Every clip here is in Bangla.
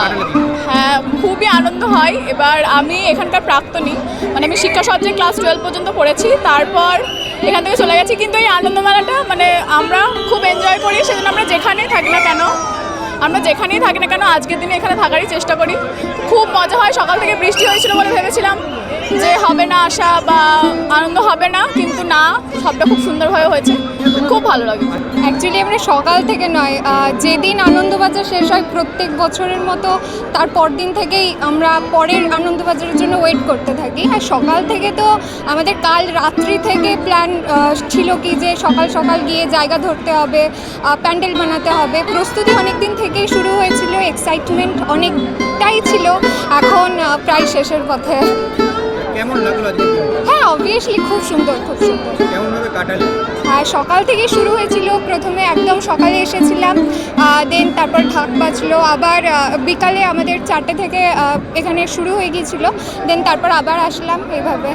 আচ্ছা হ্যাঁ খুবই আনন্দ হয়। এবার আমি এখানকার প্রাক্তনী মানে আমি শিক্ষা সবজেক্ট ক্লাস টুয়েলভ পর্যন্ত পড়েছি, তারপর এখান থেকে চলে গেছি। কিন্তু এই আনন্দমেলাটা মানে আমরা খুব এনজয় করি, সেজন্য আমরা যেখানেই থাকি না কেন, আমরা যেখানেই থাকি না কেন, আজকের দিনে এখানে থাকারই চেষ্টা করি। হয় সকাল থেকে বৃষ্টি হয়েছিল বলে ভেবেছিলাম যে হবে না আসা বা আনন্দ হবে না, কিন্তু না, সবটা খুব সুন্দরভাবে হয়েছে। খুব ভালো লাগে। অ্যাকচুয়ালি আমরা সকাল থেকে নয় যেদিন আনন্দবাজার শেষ হয় প্রত্যেক বছরের মতো, তার পরদিন থেকেই আমরা পরের আনন্দবাজারের জন্য ওয়েট করতে থাকি। আর সকাল থেকে তো আমাদের কাল রাত্রি থেকে প্ল্যান ছিল কি যে সকাল সকাল গিয়ে জায়গা ধরতে হবে প্যান্ডেল বানাতে হবে। প্রস্তুতি অনেক দিন থেকেই শুরু হয়েছিল এক্সাইটমেন্ট অনেকটাই ছিল। এখন প্রায় শেষের পথে। কেমন লাগল হ্যাঁ অবভিয়াসলি খুব সুন্দর খুব সুন্দর। কাটালে? হ্যাঁ সকাল থেকে শুরু হয়েছিল। প্রথমে একদম সকালে এসেছিলাম দেন তারপর ঢাক বাজলো। আবার বিকালে আমাদের চারটে থেকে এখানে শুরু হয়ে গিয়েছিল। দেন তারপর আবার আসলাম এইভাবে।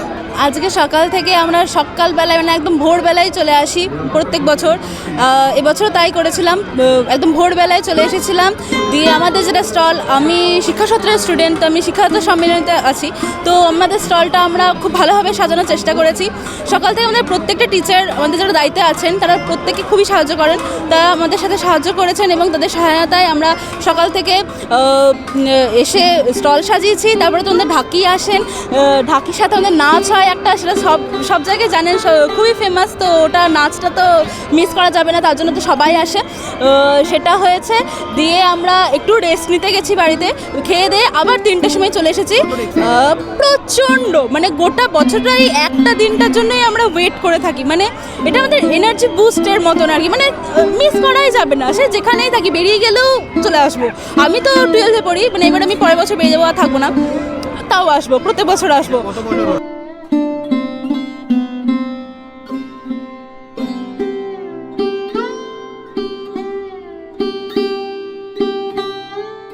আজকে সকাল থেকে আমরা সকালবেলায় মানে একদম ভোরবেলায় চলে আসি প্রত্যেক বছর। এবছরও তাই করেছিলাম। একদম ভোরবেলায় চলে এসেছিলাম। দিয়ে আমাদের যেটা স্টল, আমি শিক্ষাসত্রের স্টুডেন্ট তো আমি শিক্ষাসত্র সম্মেলনীতে আছি। তো আমাদের স্টলটা আমরা খুব ভালোভাবে সাজানোর চেষ্টা করেছি। সকাল থেকে আমাদের প্রত্যেকটা টিচার আমাদের যারা দায়িত্বে আছেন, তারা প্রত্যেকে খুবই সাহায্য করেন। তারা আমাদের সাথে সাহায্য করেছেন এবং তাদের সহায়তায় আমরা সকাল থেকে এসে স্টল সাজিয়েছি। তারপরে তো আমাদের ঢাকি আসেন। ঢাকির সাথে আমাদের নাচ হয়। একটা, সেটা সব সব জায়গায় জানেন খুবই ফেমাস তো ওটা নাচটা তো মিস করা যাবে না, তার জন্য তো সবাই আসে। সেটা হয়েছে, দিয়ে আমরা একটু রেস্ট নিতে গেছি বাড়িতে, খেয়ে দিয়ে আবার তিনটের সময় চলে এসেছি। প্রচণ্ড মানে গোটা বছরটাই একটা দিনটার জন্যই আমরা ওয়েট করে থাকি। মানে এটা আমাদের এনার্জি বুস্টের মতন আর কি মানে মিস করাই যাবে না। সে যেখানেই থাকি, বেরিয়ে গেলেও চলে আসব। আমি তো টুয়েলভে পড়ি মানে এবার আমি পরের বছর বেরিয়ে যাব আর থাকব না। তাও আসব, প্রত্যেক বছর আসব?